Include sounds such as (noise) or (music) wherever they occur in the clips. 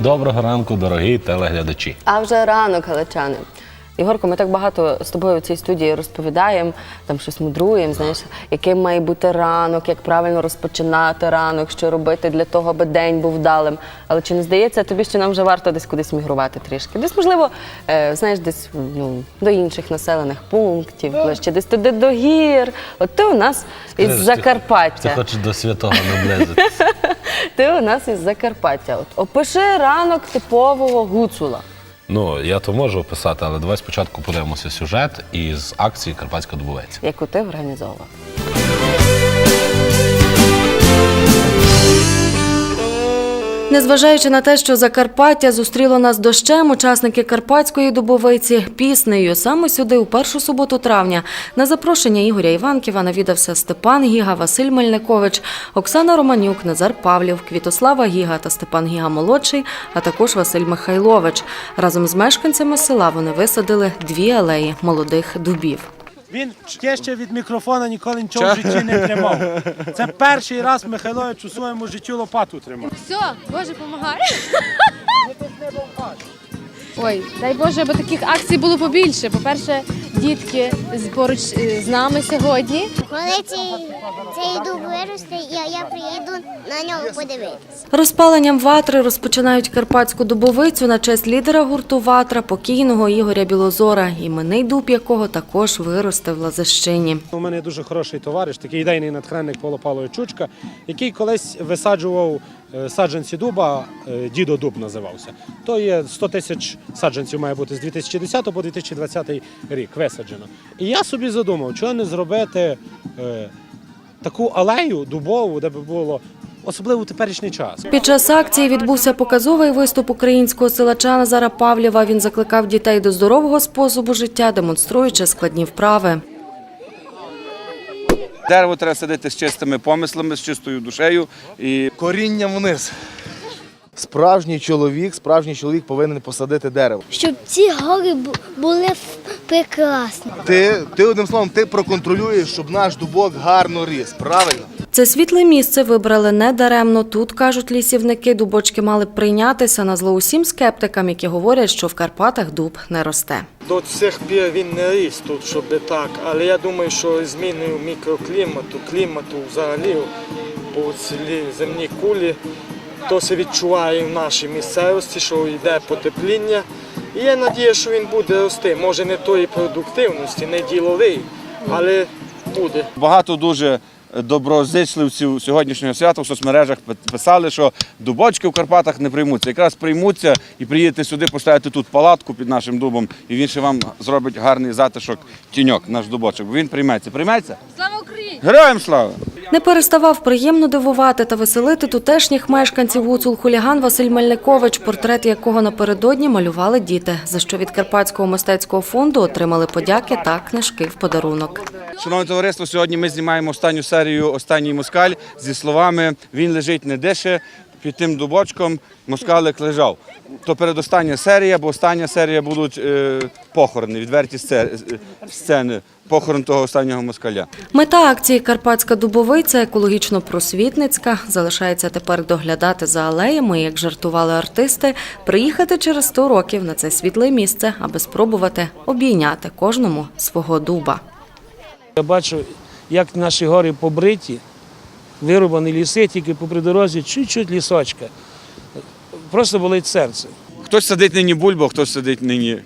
Доброго ранку, дорогі телеглядачі. А вже ранок, галичани. Ігорко, ми так багато з тобою в цій студії розповідаємо, там щось мудруємо, знаєш, яким має бути ранок, як правильно розпочинати ранок, що робити для того, аби день був вдалим. Але чи не здається тобі, що нам вже варто десь кудись мігрувати трішки? Десь, можливо, е, знаєш, десь ну, до інших населених пунктів, ближче, десь туди до гір. От ти у нас із Скажи, Ти Закарпаття. хочеш до святого наблизитися. (laughs) Ти у нас із Закарпаття. От опиши ранок типового гуцула. Ну, я то можу описати, але давай спочатку подивимося сюжет із акції Карпатська добувець. яку ти організовував. Незважаючи на те, що Закарпаття зустріло нас дощем, учасники Карпатської дубовиці піснею саме сюди, у першу суботу травня, на запрошення Ігоря Іванківа навідався Степан Гіга, Василь Мельникович, Оксана Романюк, Назар Павлів, Квітослава Гіга та Степан Гіга молодший, а також Василь Михайлович. Разом з мешканцями села вони висадили дві алеї молодих дубів. Він ще ще від мікрофона ніколи нічого в житті не тримав. Це перший раз Михайлович у своєму житті лопату тримав. Все, Боже, помагай. Ой, дай Боже, аби таких акцій було побільше. По-перше, дітки з- поруч е, з нами сьогодні. Коли цей, цей дуб виросте, я, я приїду на нього подивитися. Розпаленням ватри розпочинають карпатську дубовицю на честь лідера гурту Ватра, покійного Ігоря Білозора, іменний дуб якого також виросте в Лазищині. У мене дуже хороший товариш, такий ідейний натхненник Павло Павлович Чучка, який колись висаджував саджанці дуба, е, дідо дуб називався. То є 100 тисяч саджанців має бути з 2010 по 2020 рік висаджено. І я собі задумав, чого не зробити е, таку алею дубову, де би було особливо у теперішній час. Під час акції відбувся показовий виступ українського силача Назара Павлєва. Він закликав дітей до здорового способу життя, демонструючи складні вправи. Дерево треба садити з чистими помислами, з чистою душею. І корінням вниз. Справжній чоловік, справжній чоловік повинен посадити дерево. Щоб ці гори були прекрасні. Ти, ти одним словом, ти проконтролюєш, щоб наш дубок гарно ріс. Правильно? Це світле місце вибрали не даремно. Тут кажуть лісівники, дубочки мали б прийнятися на зло усім скептикам, які говорять, що в Карпатах дуб не росте. До цих пір він не ріс тут, щоб так. Але я думаю, що зміною мікроклімату, клімату взагалі по цілій земній кулі, то се відчуває в нашій місцевості, що йде потепління. І я надію, що він буде рости. Може не тої продуктивності, не діловий, але буде. багато дуже доброзичливців сьогоднішнього свята в соцмережах писали, що дубочки в Карпатах не приймуться. Якраз приймуться і приїдете сюди, поставити тут палатку під нашим дубом, і він ще вам зробить гарний затишок, тіньок, наш дубочок. Бо він прийметься. Прийметься? Героям слава! Не переставав приємно дивувати та веселити тутешніх мешканців гуцул хуліган Василь Мельникович, портрет якого напередодні малювали діти, за що від Карпатського мистецького фонду отримали подяки та книжки в подарунок. Шановне товариство, сьогодні ми знімаємо останню серію Останній москаль зі словами Він лежить не дише. Під тим дубочком москалик лежав. То передостання серія, бо остання серія будуть е, похорони, відверті е, сцени, похорон того останнього москаля. Мета акції Карпатська дубовиця екологічно-просвітницька. Залишається тепер доглядати за алеями, як жартували артисти, приїхати через 100 років на це світле місце, аби спробувати обійняти кожному свого дуба. Я бачу, як наші гори побриті, вирубані ліси, тільки попри дорозі чуть-чуть лісочка. Просто болить серце. Хтось садить нині бульбу, а хтось садить нині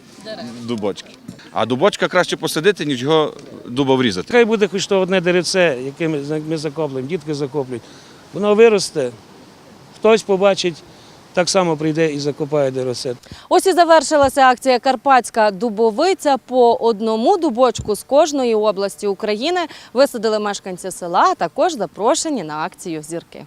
дубочки. А дубочка краще посадити, ніж його дуба врізати. Хай буде хоч то одне деревце, яке ми, ми закоплюємо, дітки закоплюють. Воно виросте, хтось побачить, так само прийде і закопає деревце. Ось і завершилася акція Карпатська дубовиця. По одному дубочку з кожної області України висадили мешканці села, а також запрошені на акцію зірки.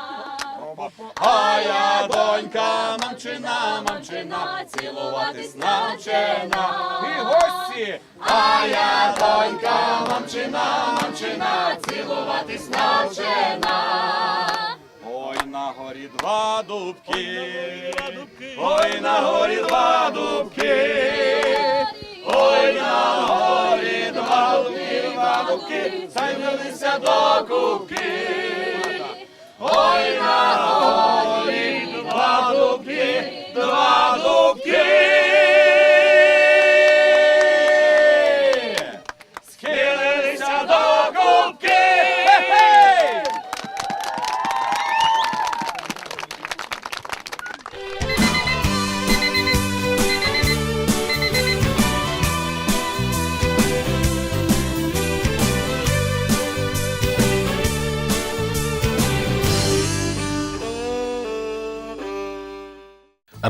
А я донька мамчина, мамчина, цілуватись навчена. І гості! А я донька мамчина, мамчина, цілуватись навчена. Ой, на горі два дубки, ой, на горі два дубки, ой, на горі два дубки, два дубки, зайнялися до кубки. Два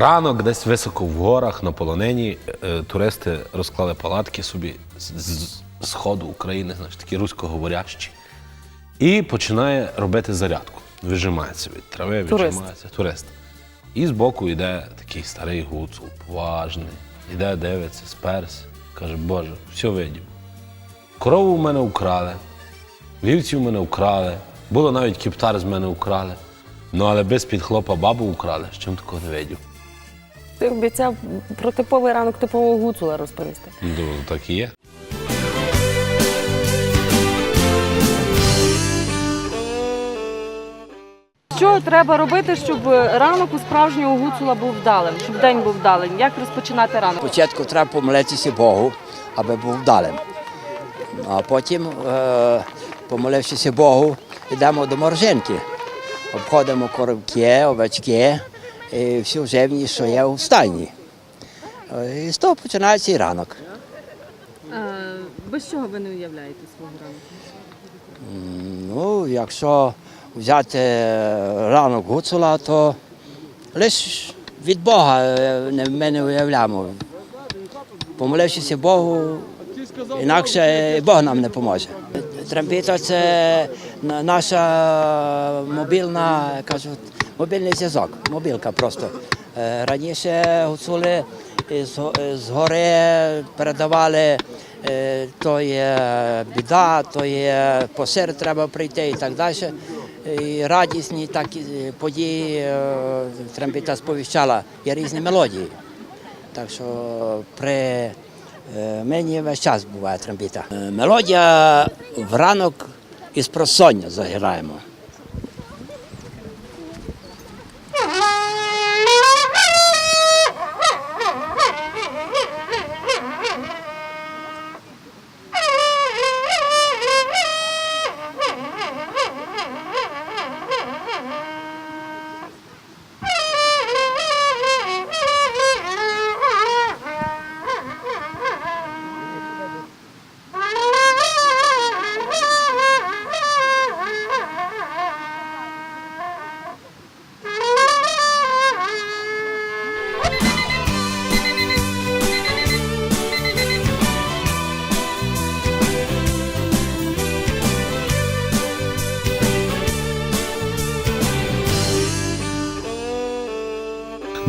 Ранок десь високо в горах на полонені е, туристи розклали палатки собі з, сходу України, знаєш, такі руськоговорящі. І починає робити зарядку. Вижимається від трави, віджимається. Турист. І збоку йде такий старий гуцул, поважний. Іде, дивиться, сперся. Каже, Боже, все видів. Корову в мене украли, вівці в мене украли, було навіть кіптар з мене украли. Ну, але без під хлопа бабу украли, з чим такого не видів. Ти обіцяв про типовий ранок типового гуцула розповісти. Ну, так і є. Що треба робити, щоб ранок у справжнього гуцула був вдалим, щоб день був вдалим? Як розпочинати ранок? Спочатку треба помолитися Богу, аби був вдалим. А потім, е, помолившися Богу, йдемо до моржинки. Обходимо коровки, овечки всю живність, що є у стайні. Е, І з того починається і ранок. Без чого ви не уявляєте свого ранку? Ну, якщо взяти е, ранок гуцула, то лише від Бога е, ми не уявляємо. Помолившися Богу, інакше Бог нам не поможе. Трембіта це наша мобільна, кажуть, мобільний зв'язок, мобілка просто. Раніше гуцули з, гори передавали, то є біда, то є по сир треба прийти і так далі. І радісні такі події трембіта сповіщала, є різні мелодії. Так що при мені весь час буває трембіта. Мелодія в ранок із просоння заграємо.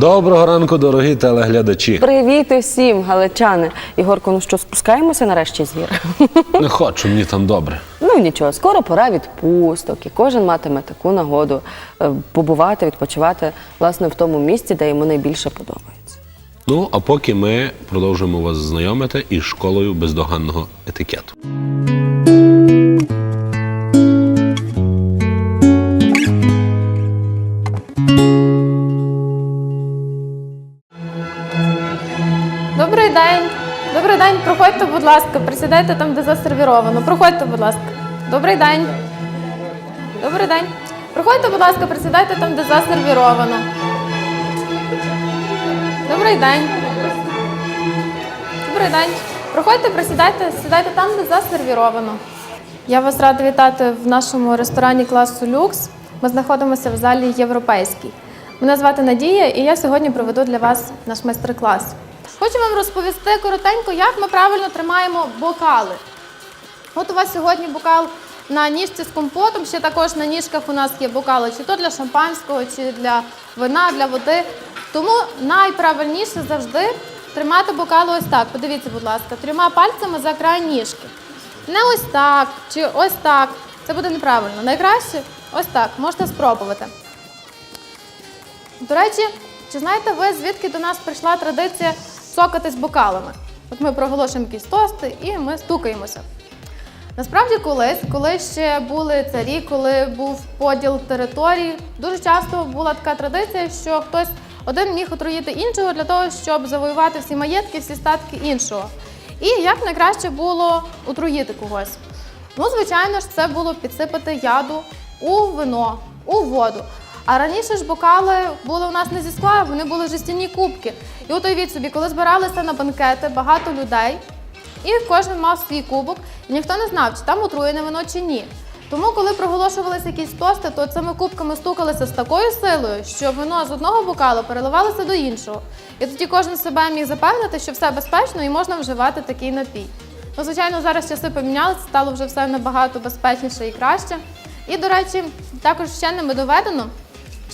Доброго ранку, дорогі телеглядачі. Привіт усім, галичани. Ігорко, ну що, спускаємося нарешті з гір? (laughs) Не хочу, мені там добре. Ну нічого, скоро пора відпусток, і кожен матиме таку нагоду е, побувати, відпочивати власне в тому місці, де йому найбільше подобається. Ну, а поки ми продовжуємо вас знайомити із школою бездоганного етикету. Будь ласка. Присідайте там, де засервіровано. Проходьте, будь ласка. Добрий день. Добрий день. Проходьте, будь ласка, присідайте там, де засервіровано. Добрий день. Добрий день. Проходьте, присідайте, сідайте там, де засервіровано. Я вас рада вітати в нашому ресторані класу люкс. Ми знаходимося в залі Європейський. Мене звати Надія, і я сьогодні проведу для вас наш майстер-клас. Хочу вам розповісти коротенько, як ми правильно тримаємо бокали. От у вас сьогодні бокал на ніжці з компотом, ще також на ніжках у нас є бокали, чи то для шампанського, чи для вина, для води. Тому найправильніше завжди тримати бокали ось так. Подивіться, будь ласка, трьома пальцями за край ніжки. Не ось так, чи ось так. Це буде неправильно. Найкраще ось так. Можете спробувати. До речі, чи знаєте ви, звідки до нас прийшла традиція цокатись бокалами? От ми проголошуємо якісь тости і ми стукаємося. Насправді, колись, коли ще були царі, коли був поділ територій, дуже часто була така традиція, що хтось один міг отруїти іншого для того, щоб завоювати всі маєтки, всі статки іншого. І як найкраще було отруїти когось? Ну, звичайно ж, це було підсипати яду у вино, у воду. А раніше ж бокали були у нас не зі скла, вони були жестяні кубки. І от уявіть собі, коли збиралися на банкети багато людей, і кожен мав свій кубок, і ніхто не знав, чи там отруєне вино чи ні. Тому, коли проголошувалися якісь тости, то цими кубками стукалися з такою силою, що вино з одного бокалу переливалося до іншого. І тоді кожен себе міг запевнити, що все безпечно і можна вживати такий напій. Ну, звичайно, зараз часи помінялися, стало вже все набагато безпечніше і краще. І, до речі, також вченими доведено,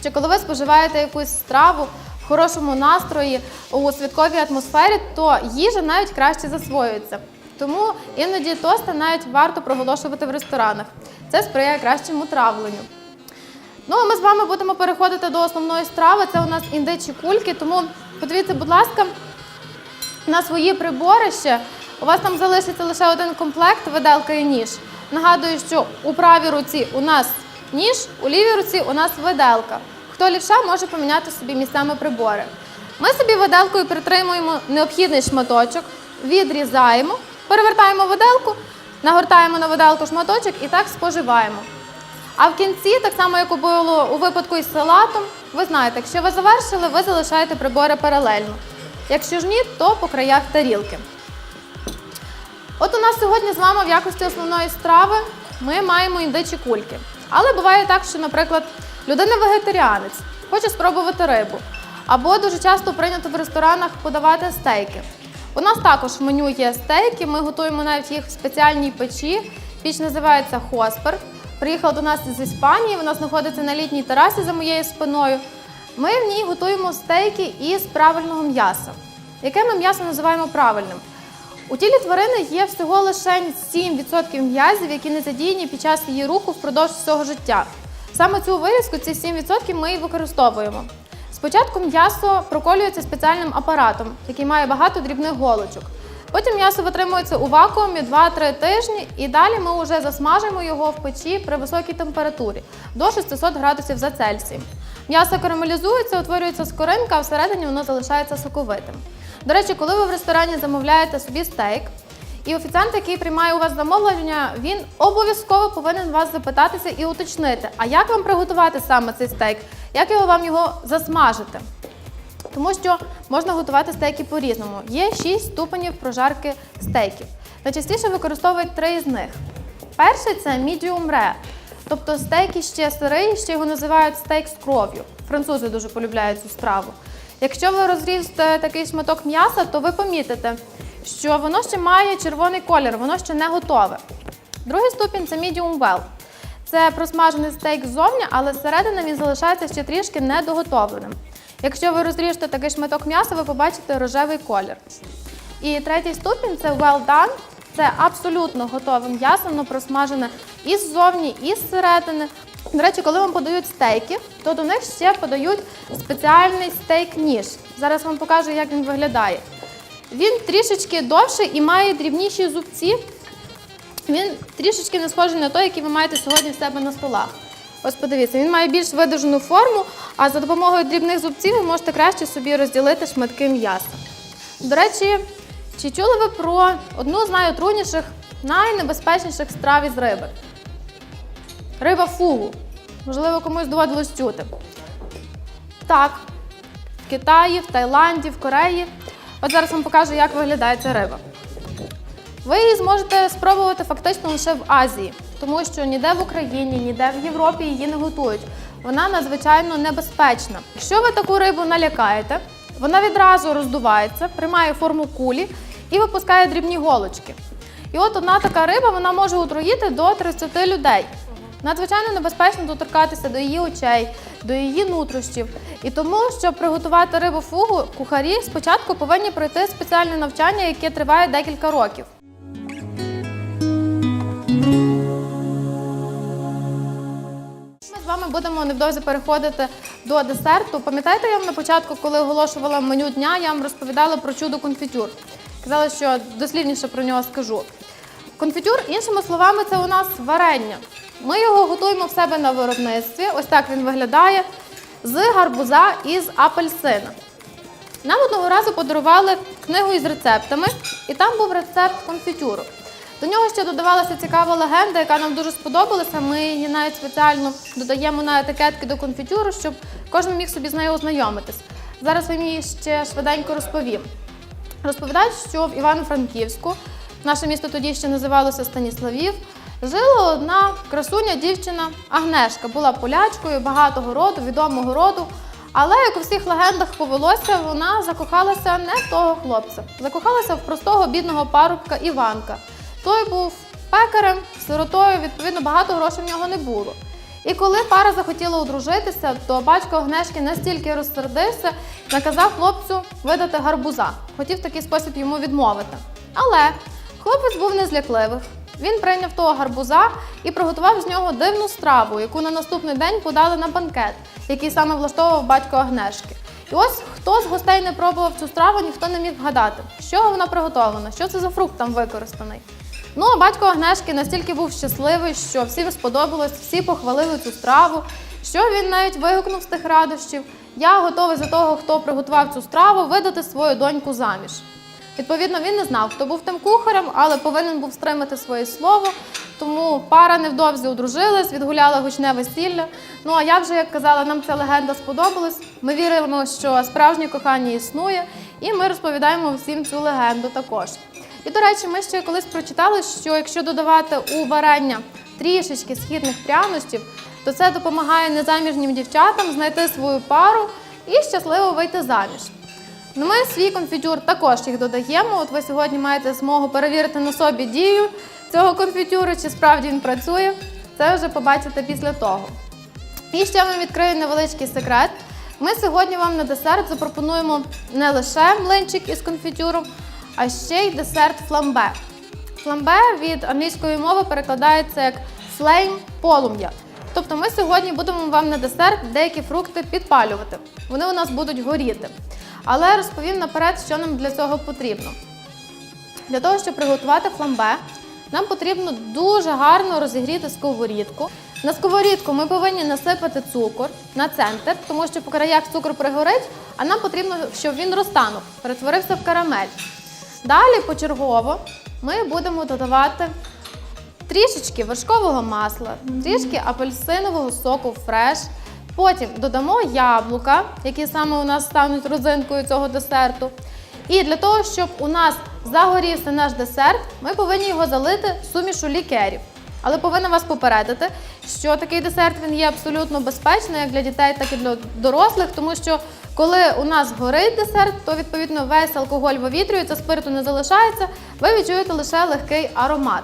що коли ви споживаєте якусь страву в хорошому настрої у святковій атмосфері, то їжа навіть краще засвоюється. Тому іноді тости навіть варто проголошувати в ресторанах. Це сприяє кращому травленню. Ну, а ми з вами будемо переходити до основної страви. Це у нас індичі кульки. Тому подивіться, будь ласка, на свої прибори ще. У вас там залишиться лише один комплект виделка і ніж. Нагадую, що у правій руці у нас ніж, у лівій руці у нас виделка. Хто лівша, може поміняти собі місцями прибори. Ми собі виделкою притримуємо необхідний шматочок, відрізаємо, перевертаємо виделку, нагортаємо на виделку шматочок і так споживаємо. А в кінці, так само як було у випадку із салатом, ви знаєте, якщо ви завершили, ви залишаєте прибори паралельно. Якщо ж ні, то по краях тарілки. От у нас сьогодні з вами в якості основної страви ми маємо індичі кульки. Але буває так, що, наприклад, людина вегетаріанець, хоче спробувати рибу. Або дуже часто прийнято в ресторанах подавати стейки. У нас також в меню є стейки, ми готуємо навіть їх в спеціальній печі. Піч називається Хоспер. Приїхала до нас з Іспанії, вона знаходиться на літній терасі за моєю спиною. Ми в ній готуємо стейки із правильного м'яса. Яке ми м'ясо називаємо правильним? У тілі тварини є всього лише 7% м'язів, які не задіяні під час її руху впродовж всього життя. Саме цю вирізку, ці 7% ми і використовуємо. Спочатку м'ясо проколюється спеціальним апаратом, який має багато дрібних голочок. Потім м'ясо витримується у вакуумі 2-3 тижні, і далі ми вже засмажимо його в печі при високій температурі до 600 градусів за Цельсієм. М'ясо карамелізується, утворюється скоринка, а всередині воно залишається соковитим. До речі, коли ви в ресторані замовляєте собі стейк, і офіціант, який приймає у вас замовлення, він обов'язково повинен вас запитатися і уточнити, а як вам приготувати саме цей стейк, як його вам його засмажити. Тому що можна готувати стейки по-різному. Є 6 ступенів прожарки стейків. Найчастіше використовують три з них. Перший це medium rare, тобто стейк ще сирий, ще його називають стейк з кров'ю. Французи дуже полюбляють цю страву. Якщо ви розрізте такий шматок м'яса, то ви помітите, що воно ще має червоний колір, воно ще не готове. Другий ступінь це medium well. Це просмажений стейк ззовні, але зсередини він залишається ще трішки недоготовленим. Якщо ви розріжете такий шматок м'яса, ви побачите рожевий колір. І третій ступінь це well done. Це абсолютно готове м'ясо, воно просмажене і ззовні, і зсередини. До речі, коли вам подають стейки, то до них ще подають спеціальний стейк-ніж. Зараз вам покажу, як він виглядає. Він трішечки довший і має дрібніші зубці. Він трішечки не схожий на той, який ви маєте сьогодні в себе на столах. Ось подивіться, він має більш видовжену форму, а за допомогою дрібних зубців ви можете краще собі розділити шматки м'яса. До речі, чи чули ви про одну з найотруйніших, найнебезпечніших страв із риби? Риба фугу. можливо, комусь доводилось чути. Так, в Китаї, в Таїланді, в Кореї. От зараз вам покажу, як виглядає ця риба. Ви її зможете спробувати фактично лише в Азії, тому що ніде в Україні, ніде в Європі її не готують. Вона надзвичайно небезпечна. Якщо ви таку рибу налякаєте, вона відразу роздувається, приймає форму кулі і випускає дрібні голочки. І от одна така риба вона може отруїти до 30 людей. Надзвичайно небезпечно доторкатися до її очей, до її нутрощів. І тому, щоб приготувати рибу фугу, кухарі спочатку повинні пройти спеціальне навчання, яке триває декілька років. Ми з вами будемо невдовзі переходити до десерту. Пам'ятаєте, я вам на початку, коли оголошувала меню дня, я вам розповідала про чудо конфітюр. Казала, що дослівніше про нього скажу. Конфітюр, іншими словами, це у нас варення. Ми його готуємо в себе на виробництві. Ось так він виглядає з гарбуза і з апельсина. Нам одного разу подарували книгу із рецептами, і там був рецепт конфітюру. До нього ще додавалася цікава легенда, яка нам дуже сподобалася. Ми її навіть спеціально додаємо на етикетки до конфітюру, щоб кожен міг собі з нею ознайомитись. Зараз вам її ще швиденько розповім. Розповідають, що в Івано-Франківську, наше місто тоді ще називалося Станіславів, жила одна красуня дівчина Агнешка. Була полячкою багатого роду, відомого роду. Але як у всіх легендах повелося, вона закохалася не в того хлопця. Закохалася в простого бідного парубка Іванка. Той був пекарем, сиротою, відповідно, багато грошей в нього не було. І коли пара захотіла одружитися, то батько Агнешки настільки розсердився, наказав хлопцю видати гарбуза. Хотів такий спосіб йому відмовити. Але хлопець був не злякливих. Він прийняв того гарбуза і приготував з нього дивну страву, яку на наступний день подали на банкет, який саме влаштовував батько Агнешки. І ось хто з гостей не пробував цю страву, ніхто не міг вгадати, з чого вона приготовлена, що це за фрукт там використаний. Ну, а батько Агнешки настільки був щасливий, що всім сподобалось, всі похвалили цю страву, що він навіть вигукнув з тих радощів: Я готовий за того, хто приготував цю страву, видати свою доньку заміж. Відповідно, він не знав, хто був тим кухарем, але повинен був стримати своє слово. Тому пара невдовзі одружилась, відгуляла гучне весілля. Ну а я вже як казала, нам ця легенда сподобалась. Ми віримо, що справжнє кохання існує, і ми розповідаємо всім цю легенду також. І до речі, ми ще колись прочитали, що якщо додавати у варення трішечки східних пряностів, то це допомагає незаміжнім дівчатам знайти свою пару і щасливо вийти заміж. Ну, ми свій конфітюр також їх додаємо. От ви сьогодні маєте змогу перевірити на собі дію цього конфітюру, чи справді він працює. Це вже побачите після того. І ще вам відкрию невеличкий секрет. Ми сьогодні вам на десерт запропонуємо не лише млинчик із конфітюром, а ще й десерт фламбе. Фламбе від англійської мови перекладається як flame полум'я. Тобто ми сьогодні будемо вам на десерт деякі фрукти підпалювати. Вони у нас будуть горіти. Але розповім наперед, що нам для цього потрібно. Для того, щоб приготувати фламбе, нам потрібно дуже гарно розігріти сковорідку. На сковорідку ми повинні насипати цукор на центр, тому що по краях цукор пригорить, а нам потрібно, щоб він розтанув, перетворився в карамель. Далі почергово ми будемо додавати трішечки вершкового масла, трішки апельсинового соку фреш. Потім додамо яблука, які саме у нас стануть родзинкою цього десерту. І для того, щоб у нас загорівся наш десерт, ми повинні його залити сумішу лікерів. Але повинна вас попередити, що такий десерт він є абсолютно безпечний як для дітей, так і для дорослих, тому що коли у нас горить десерт, то відповідно весь алкоголь вивітрюється, спирту не залишається, ви відчуєте лише легкий аромат.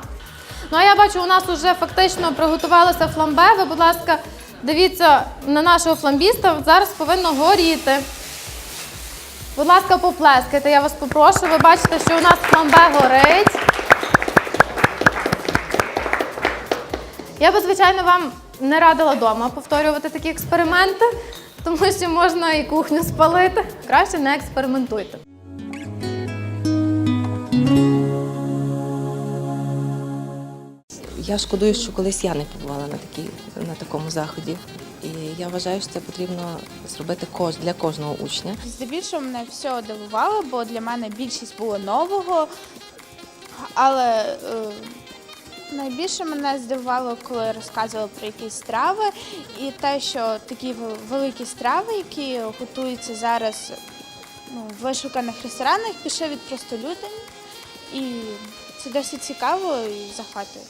Ну а я бачу, у нас вже фактично приготувалося фламбе. Ви, будь ласка, дивіться на нашого фламбіста. Зараз повинно горіти. Будь ласка, поплескайте, я вас попрошу. Ви бачите, що у нас фламбе горить. Я би, звичайно, вам не радила вдома повторювати такі експерименти, тому що можна і кухню спалити. Краще не експериментуйте. Я шкодую, що колись я не побувала на такій на такому заході. І я вважаю, що це потрібно зробити для кожного учня. Здебільшого мене все дивувало, бо для мене більшість було нового. Але е, Найбільше мене здивувало, коли розказували про якісь страви, і те, що такі великі страви, які готуються зараз ну, в вишуканих ресторанах, пішли від простолюдин. І це досить цікаво і захватує.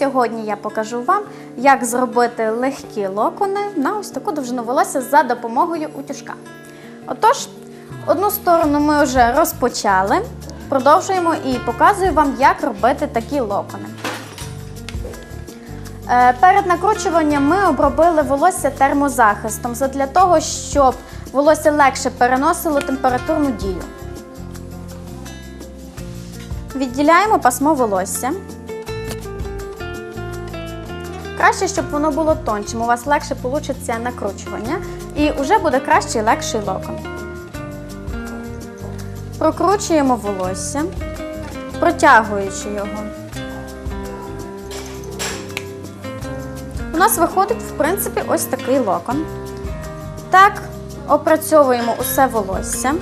Сьогодні я покажу вам, як зробити легкі локони на ось таку довжину волосся за допомогою утюжка. Отож, одну сторону ми вже розпочали. Продовжуємо і показую вам, як робити такі локони. Е, Перед накручуванням ми обробили волосся термозахистом для того, щоб волосся легше переносило температурну дію. Відділяємо пасмо волосся. Краще, щоб воно було тончим. У вас легше вийде накручування і вже буде кращий легший локон. Прокручуємо волосся, протягуючи його. У нас виходить, в принципі, ось такий локон. Так, опрацьовуємо усе волосся.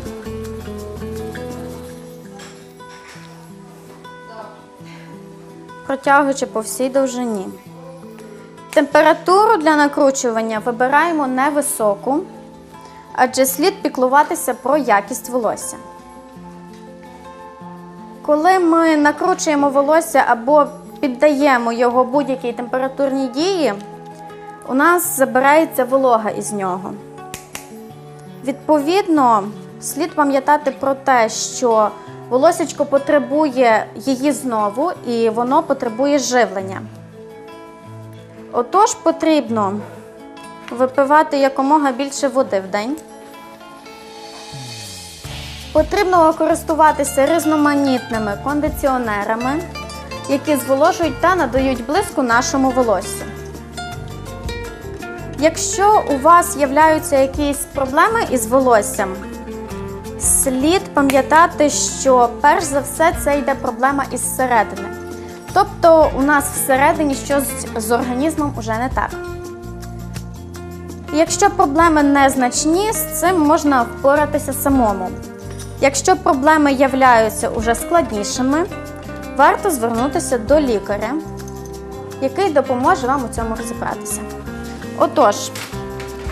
протягуючи по всій довжині. Температуру для накручування вибираємо невисоку, адже слід піклуватися про якість волосся. Коли ми накручуємо волосся або піддаємо його будь-якій температурній дії, у нас забирається волога із нього. Відповідно, слід пам'ятати про те, що волосечко потребує її знову і воно потребує живлення. Отож, потрібно випивати якомога більше води в день. Потрібно користуватися різноманітними кондиціонерами, які зволожують та надають блиску нашому волоссю. Якщо у вас з'являються якісь проблеми із волоссям, слід пам'ятати, що перш за все це йде проблема із середини. Тобто у нас всередині щось з організмом уже не так. Якщо проблеми незначні, з цим можна впоратися самому. Якщо проблеми являються уже складнішими, варто звернутися до лікаря, який допоможе вам у цьому розібратися. Отож,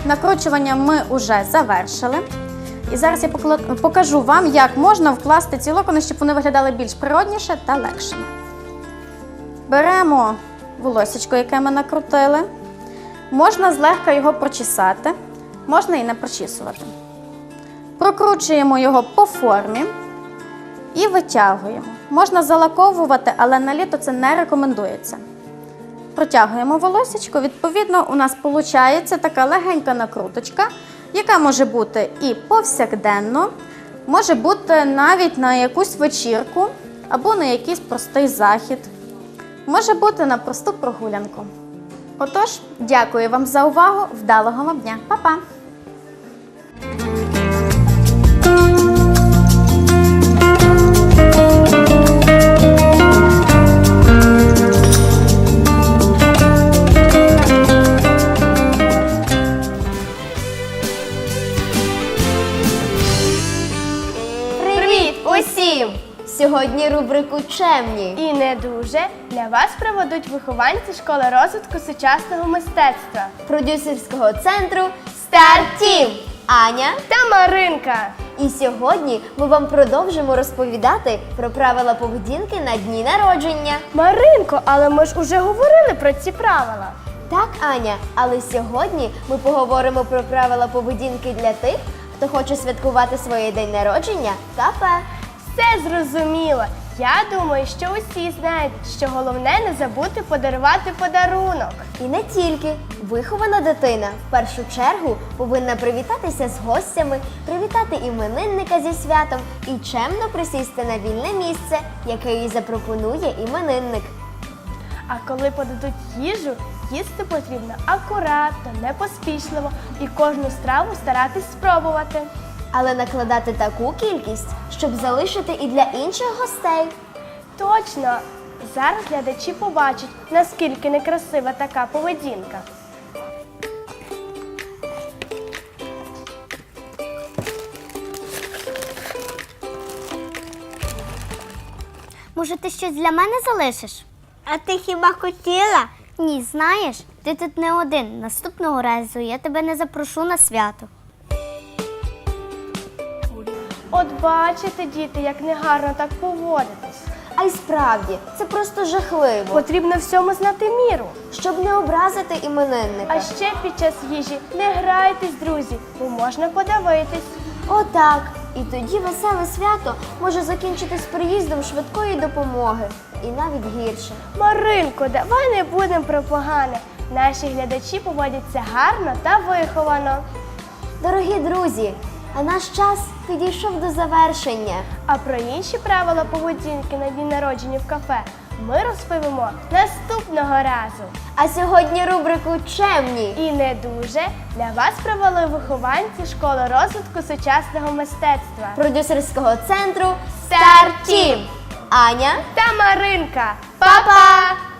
накручування ми вже завершили. І зараз я покажу вам, як можна вкласти ці локони, щоб вони виглядали більш природніше та легшими. Беремо волосечко, яке ми накрутили. Можна злегка його прочесати, можна і не прочісувати. Прокручуємо його по формі і витягуємо. Можна залаковувати, але на літо це не рекомендується. Протягуємо волосечко, відповідно, у нас виходить така легенька накруточка, яка може бути і повсякденно, може бути навіть на якусь вечірку або на якийсь простий захід, може бути на просту прогулянку. Отож, дякую вам за увагу, вдалого вам дня, Па-па! Сьогодні рубрику Чемні. І не дуже для вас проведуть вихованці школи розвитку сучасного мистецтва продюсерського центру Team Аня. та Маринка. І сьогодні ми вам продовжимо розповідати про правила поведінки на дні народження. Маринко, але ми ж уже говорили про ці правила. Так, Аня, але сьогодні ми поговоримо про правила поведінки для тих, хто хоче святкувати своє день народження в кафе. Це зрозуміло. Я думаю, що усі знають, що головне не забути подарувати подарунок. І не тільки. Вихована дитина в першу чергу повинна привітатися з гостями, привітати іменинника зі святом і чемно присісти на вільне місце, яке їй запропонує іменинник. А коли подадуть їжу, їсти потрібно акуратно, непоспішливо і кожну страву старатись спробувати. Але накладати таку кількість, щоб залишити і для інших гостей. Точно! Зараз глядачі побачать, наскільки некрасива така поведінка. Може, ти щось для мене залишиш? А ти хіба хотіла? Ні, знаєш, ти тут не один. Наступного разу я тебе не запрошу на свято. От бачите, діти, як негарно так поводитись. А й справді, це просто жахливо. Потрібно всьому знати міру. Щоб не образити іменинника. А ще під час їжі не грайтесь, друзі, бо можна подавитись. Отак. І тоді веселе свято може закінчитись приїздом швидкої допомоги. І навіть гірше. Маринко, давай не будемо про погане. Наші глядачі поводяться гарно та виховано. Дорогі друзі, а наш час підійшов до завершення. А про інші правила поведінки на дні народження в кафе ми розповімо наступного разу. А сьогодні рубрику Чемні. І не дуже для вас провели вихованці школи розвитку сучасного мистецтва продюсерського центру Стар Тім. Аня та Маринка. Па-па!